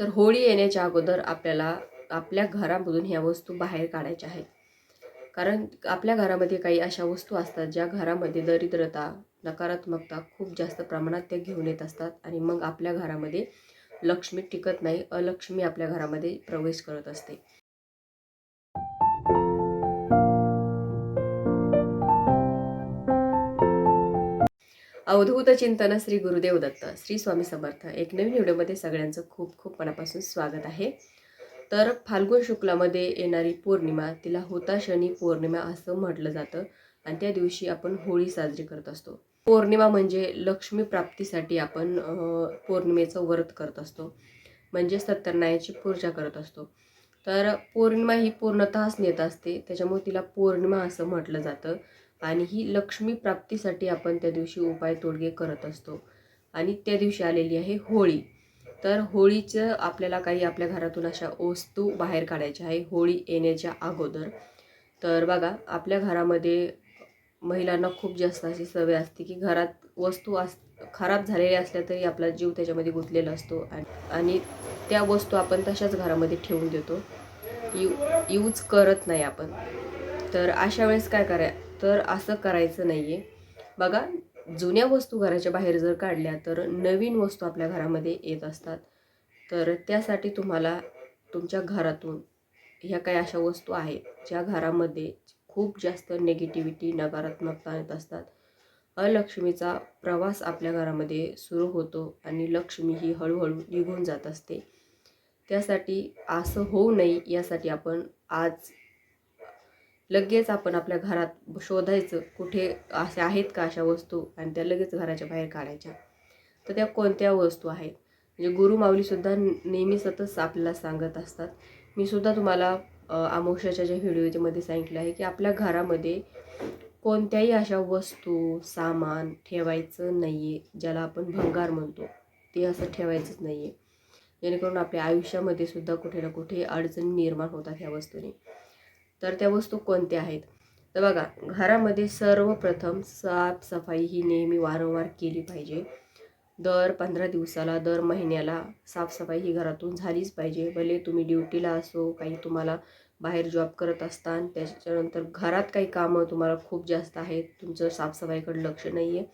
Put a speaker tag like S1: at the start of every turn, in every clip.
S1: तर होळी येण्याच्या अगोदर आपल्याला आपल्या घरामधून ह्या वस्तू बाहेर काढायच्या आहेत. कारण आपल्या घरामध्ये काही अशा वस्तू असतात ज्या घरामध्ये दरिद्रता नकारात्मकता खूप जास्त प्रमाणात त्या घेऊन येत असतात आणि मग आपल्या घरामध्ये लक्ष्मी टिकत नाही अलक्ष्मी आपल्या घरामध्ये प्रवेश करत असते. अवधूत चिंतन श्री गुरुदेव दत्त श्री स्वामी समर्थ. एक नवीन व्हिडिओमध्ये सगळ्यांचं खूप खूप मनापासून स्वागत आहे. तर फाल्गुन शुक्लामध्ये येणारी पौर्णिमा तिला होताशनी पौर्णिमा असं म्हटलं जातं आणि त्या दिवशी आपण होळी साजरी करत असतो. पौर्णिमा म्हणजे लक्ष्मी प्राप्तीसाठी आपण पौर्णिमेचं व्रत करत असतो. म्हणजे सत्यनारायणाची पूजा करत असतो. तर पौर्णिमा ही पूर्णतःच नेत असते. त्याच्यामुळे तिला पौर्णिमा असं म्हटलं जातं. आणि ही लक्ष्मी प्राप्तीसाठी आपण त्या दिवशी उपाय तोडगे करत असतो. आणि त्या दिवशी आलेली आहे होळी. तर होळीचं आपल्याला काही आपल्या घरातून अशा वस्तू बाहेर काढायच्या आहे. होळी येण्याच्या अगोदर. तर बघा आपल्या घरामध्ये महिलांना खूप जास्त अशी सवय असते की घरात वस्तू अस खराब झालेल्या असल्या तरी आपला जीव त्याच्यामध्ये गुंतलेला असतो. आणि- त्या वस्तू आपण तशाच घरामध्ये ठेवून देतो. यू यूज करत नाही आपण. तर अशा वेळेस काय कराय तर असं करायचं नाही आहे बघा जुन्या वस्तू घराच्या बाहेर जर काढल्या तर नवीन वस्तू आपल्या घरामध्ये येत असतात. तर त्यासाठी तुम्हाला तुमच्या घरातून ह्या काही अशा वस्तू आहेत ज्या घरामध्ये खूप जास्त निगेटिव्हिटी नकारात्मकता येत असतात. अलक्ष्मीचा प्रवास आपल्या घरामध्ये सुरू होतो आणि लक्ष्मी ही हळूहळू निघून जात असते. त्यासाठी असं होऊ नये यासाठी आपण आज लगेच आपण आपल्या घरात शोधायचं कुठे असे आहेत का अशा वस्तू आणि त्या लगेच घराच्या बाहेर काढायच्या. तर त्या कोणत्या वस्तू आहेत? म्हणजे गुरु माऊलीसुद्धा नेहमी सतत आपल्याला सांगत असतात. मी सुद्धा तुम्हाला आमोशाच्या ज्या व्हिडिओमध्ये सांगितलं आहे की आपल्या घरामध्ये कोणत्याही अशा वस्तू सामान ठेवायचं नाही आहे ज्याला आपण भंगार म्हणतो. ते असं ठेवायचंच नाही आहे जेणेकरून आपल्या आयुष्यामध्ये सुद्धा कुठे ना कुठे अडचणी निर्माण होतात ह्या वस्तूने. तर त्या वस्तू कोणत्या आहेत? तर बघा घरामध्ये सर्वप्रथम साफसफाई ही नेहमी वारंवार केली पाहिजे. दर पंधरा दिवसाला दर महिन्याला साफसफाई ही घरातून झालीच पाहिजे. भले तुम्ही ड्युटीला असो काही तुम्हाला बाहेर जॉब करत असताना त्याच्यानंतर घरात काही कामं तुम्हाला खूप जास्त आहेत तुमचं साफसफाईकडे लक्ष नाही आहे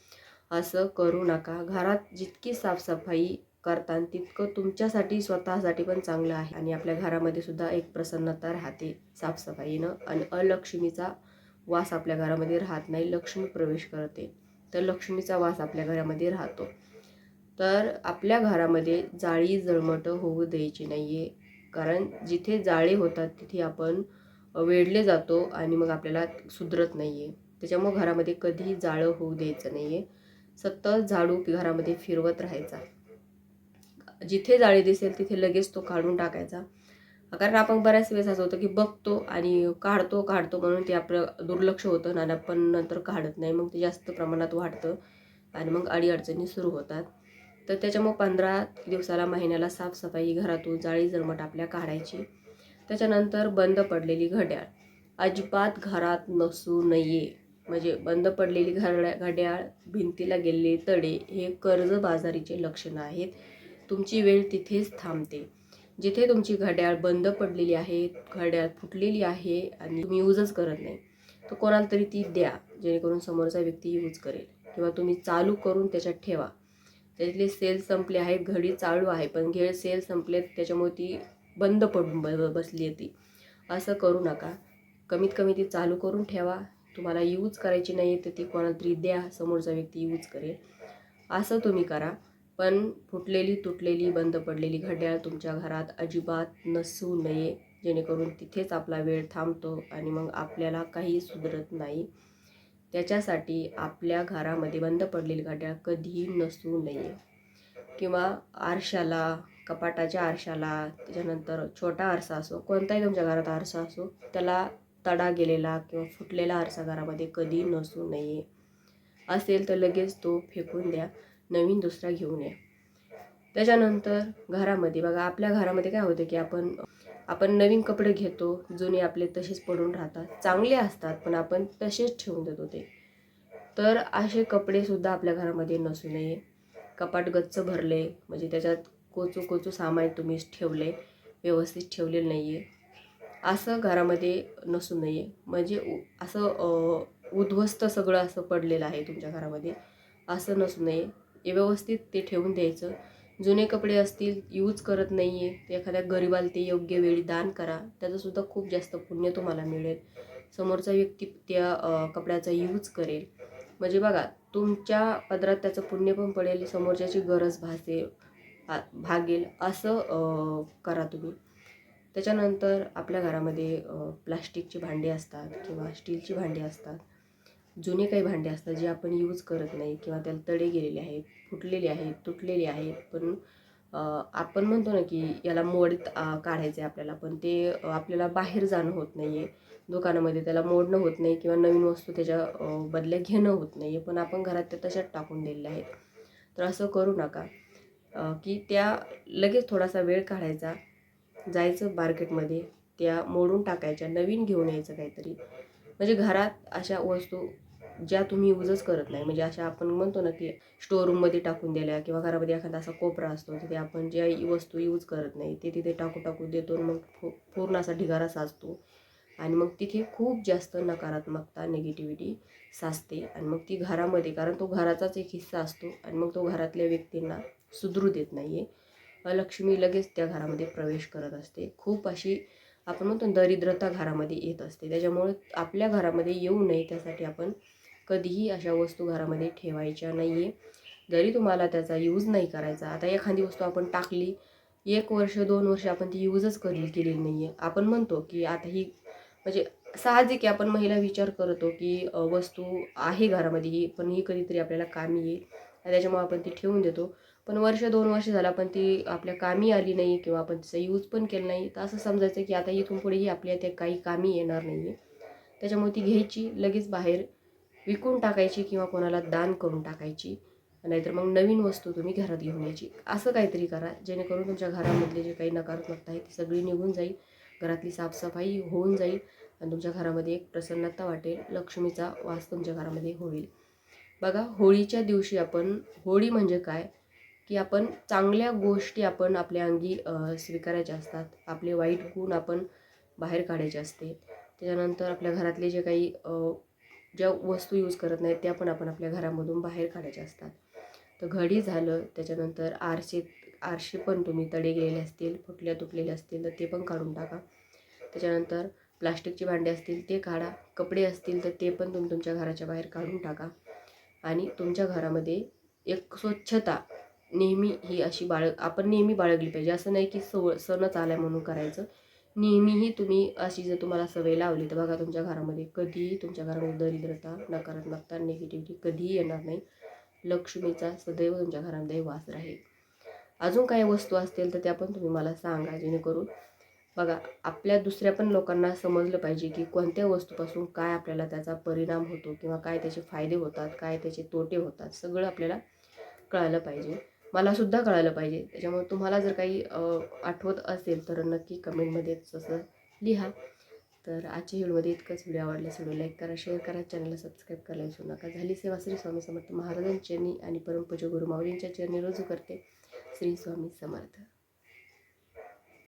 S1: असं करू नका. घरात जितकी साफसफाई करताना तितकं तुमच्यासाठी स्वतःसाठी पण चांगलं आहे. आणि आपल्या घरामध्ये सुद्धा एक प्रसन्नता राहते साफसफाईनं. आणि अलक्ष्मीचा वास आपल्या घरामध्ये राहत नाही. लक्ष्मी प्रवेश करते. तर लक्ष्मीचा वास आपल्या घरामध्ये राहतो. तर आपल्या घरामध्ये जाळी जळमटं होऊ द्यायची नाही आहे कारण जिथे जाळे होतात तिथे आपण वेढले जातो आणि मग आपल्याला सुधरत नाही आहे त्याच्यामुळं घरामध्ये कधीही जाळं होऊ द्यायचं नाही आहे सतत झाडू घरामध्ये फिरवत राहायचा. जिथे जाळी दिसेल तिथे लगेच तो काढून टाकायचा. कारण आपण बऱ्याच वेळेस असं होतं की बघतो आणि काढतो काढतो म्हणून ते आपलं दुर्लक्ष होतं आणि आपण नंतर काढत नाही. मग ते जास्त प्रमाणात वाढतं आणि मग अडीअडचणी सुरू होतात. तर त्याच्यामुळे पंधरा दिवसाला महिन्याला साफसफाई घरातून जाळी जरमट आपल्या काढायची. त्याच्यानंतर बंद पडलेली घड्याळ. अजिबात घरात नसू नये. म्हणजे बंद पडलेली घड्या घड्याळ भिंतीला गेलेले तडे हे कर्जबाजारीचे लक्षणं आहेत. तुमची वेळ तिथेच थांबते. जिथे तुमची घड्याळ बंद पडलेली आहे घड्याळ फुटलेली आहे आणि तुम्ही यूजच करत नाही तर कोणाला तरी ती द्या जेणेकरून समोरचा व्यक्ती यूज करेल. किंवा तुम्ही चालू करून त्याच्यात ठेवा. त्यातले सेल संपले आहेत घडी चालू आहे पण घेळ सेल संपलेत त्याच्यामुळे ती बंद पडून ब ब- बसली आहे ती. असं करू नका. कमीत कमी ती चालू करून ठेवा. तुम्हाला यूज करायची नाही तर ती कोणाला तरी द्या समोरचा व्यक्ती यूज करेल. असं तुम्ही करा. पण फुटलेली तुटलेली बंद पडलेली घड्याळ तुमच्या घरात अजिबात नसू नये. जेणेकरून तिथेच आपला वेळ थांबतो आणि मग आपल्याला काही सुधरत नाही. त्याच्यासाठी आपल्या घरामध्ये बंद पडलेली घड्याळ कधीही नसू नये. किंवा आरशाला कपाटाच्या आरशाला त्याच्यानंतर छोटा आरसा असो कोणताही तुमच्या घरात आरसा असो त्याला तडा गेलेला किंवा फुटलेला आरसा घरामध्ये कधी नसू नये. असेल तर लगेच तो फेकून द्या. नवीन दुसरा घेऊन या. त्याच्यानंतर घरामध्ये बघा आपल्या घरामध्ये काय होतं की आपण आपण नवीन कपडे घेतो जुने आपले तसेच पडून राहतात. चांगले असतात पण आपण तसेच ठेवून देतो ते. तर असे कपडेसुद्धा आपल्या घरामध्ये नसू नये. कपाट गच्च भरले म्हणजे त्याच्यात कोचू कोचू सामान तुम्ही ठेवले व्यवस्थित ठेवलेलं नाही आहे असं घरामध्ये नसू नये. म्हणजे उ- असं उद्ध्वस्त सगळं असं पडलेलं आहे तुमच्या घरामध्ये. असं नसू नये. व्यवस्थित ते ठेवून द्यायचं. जुने कपडे असतील यूज करत नाही आहे एखाद्या गरिबाला ते योग्य वेळी दान करा. त्याचंसुद्धा खूप जास्त पुण्य तुम्हाला मिळेल. समोरचा व्यक्ती त्या कपड्याचा यूज करेल. म्हणजे बघा तुमच्या पदरात त्याचं पुण्य पण पडेल समोरच्याची गरज भासेल आ- भागेल असं करा तुम्ही. त्याच्यानंतर आपल्या घरामध्ये प्लास्टिकची भांडी असतात किंवा स्टीलची भांडी असतात. जुने काही भांडे असतात जे आपण यूज करत नाही किंवा त्याला तडे गेलेले आहेत फुटलेले आहेत तुटलेले आहेत. पण आपण म्हणतो ना की याला मोड काढायचं आहे आपल्याला. पण ते आपल्याला बाहेर जाणं होत नाही आहे दुकानामध्ये त्याला मोडणं होत नाही किंवा नवीन वस्तू त्याच्या बदल्या घेणं होत नाही आहे पण आपण घरात त्या तशाच टाकून दिलेल्या आहेत. तर असं करू नका. की त्या लगेच थोडासा वेळ काढायचा. जायचं मार्केटमध्ये त्या मोडून टाकायच्या. नवीन घेऊन यायचं काहीतरी. म्हणजे घरात अशा वस्तू ज्या तुम्ही यूजच करत नाही. म्हणजे अशा आपण म्हणतो ना की स्टोअरूममध्ये टाकून दिल्या किंवा घरामध्ये एखादा असा कोपरा असतो तिथे आपण ज्या वस्तू यूज करत नाही ते तिथे टाकू टाकू देतो मग फो पूर्ण असा ढिगारा साचतो. आणि मग तिथे खूप जास्त नकारात्मकता निगेटिव्हिटी साचते आणि मग ती घरामध्ये कारण तो घराचाच एक हिस्सा असतो आणि मग तो घरातल्या व्यक्तींना सुधरू देत नाही आहे लक्ष्मी लगेच त्या घरामध्ये प्रवेश करत असते. खूप अशी आपण म्हणतो दरिद्रता घरामध्ये येत असते. त्याच्यामुळे आपल्या घरामध्ये येऊ नये त्यासाठी आपण कधीही अशा वस्तू घरामध्ये ठेवायच्या नाही आहे जरी तुम्हाला त्याचा यूज नाही करायचा. आता एखादी वस्तू आपण टाकली एक वर्ष दोन वर्ष आपण ती यूजच करी केलेली नाही आहे आपण म्हणतो की आता ही म्हणजे साहजिक आहे आपण महिला विचार करतो की वस्तू आहे घरामध्ये ही पण ही कधीतरी आपल्याला कामी येईल. आणि त्याच्यामुळे आपण ती ठेवून देतो. पण वर्ष दोन वर्ष झालं पण ती आपल्या कामी आली नाही किंवा आपण तिचा यूज पण केला नाही तर असं समजायचं की आता इथून पुढेही आपल्या त्या काही कामी येणार नाही आहे त्याच्यामुळे ती घ्यायची लगेच बाहेर विकून टाकायची किंवा कोणाला दान करून टाकायची. नाहीतर मग नवीन वस्तू तुम्ही घरात घेऊन यायची. असं काहीतरी करा जेणेकरून तुमच्या घरामधले जे काही नकारात्मकता आहे ती सगळी निघून जाईल. घरातली साफसफाई होऊन जाईल आणि तुमच्या घरामध्ये एक प्रसन्नता वाटेल लक्ष्मीचा वास तुमच्या घरामध्ये होईल. बघा होळीच्या दिवशी आपण होळी म्हणजे काय? की आपण चांगल्या गोष्टी आपण आपल्या अंगी स्वीकारायच्या असतात. आपले वाईट गुण आपण बाहेर काढायचे असते. त्याच्यानंतर आपल्या घरातले जे काही ज्या वस्तू यूज करत नाहीत त्या पण आपण आपल्या घरामधून बाहेर काढायच्या असतात. तर घडी झालं त्याच्यानंतर आरसे आरसे पण तुम्ही तडे गेलेले असतील फुटल्या तुटलेले असतील तर ते पण काढून टाका. त्याच्यानंतर प्लास्टिकची भांडे असतील ते काढा. कपडे असतील तर ते पण तुम्ही तुमच्या घराच्या बाहेर काढून टाका. आणि तुमच्या घरामध्ये एक स्वच्छता नेहमी ही अशी बाळ आपण नेहमी बाळगली पाहिजे. असं नाही की सव सणच आलाय म्हणून करायचं. नेहमीही तुम्ही अशी जर तुम्हाला सवय लावली तर बघा तुमच्या घरामध्ये कधीही तुमच्या घरामध्ये दरिद्रता नकारात्मकता निगेटिव्हिटी कधीही येणार नाही. लक्ष्मीचा सदैव तुमच्या घरामध्ये वास राहील. अजून काही वस्तू असतील तर त्या पण तुम्ही मला सांगा जेणेकरून बघा आपल्या दुसऱ्या पण लोकांना समजलं पाहिजे की कोणत्या वस्तूपासून काय आपल्याला त्याचा परिणाम होतो किंवा काय त्याचे फायदे होतात काय त्याचे तोटे होतात सगळं आपल्याला कळालं पाहिजे. मला सुद्धा कळालं पाहिजे. त्याच्यामुळे तुम्हाला जर काही आठवत असेल तर नक्की कमेंटमध्ये तसं लिहा. तर आजच्या व्हिडिओमध्ये इतकंच. व्हिडिओ आवडल्यास व्हिडिओ लाईक करा शेअर करा चॅनलला सबस्क्राईब करायला विसरू नका. झाली सेवा श्री स्वामी समर्थ महाराजांच्या चरणी आणि परमपूज्य गुरु माऊलींच्या चरणी रुजू करते. श्री स्वामी समर्थ.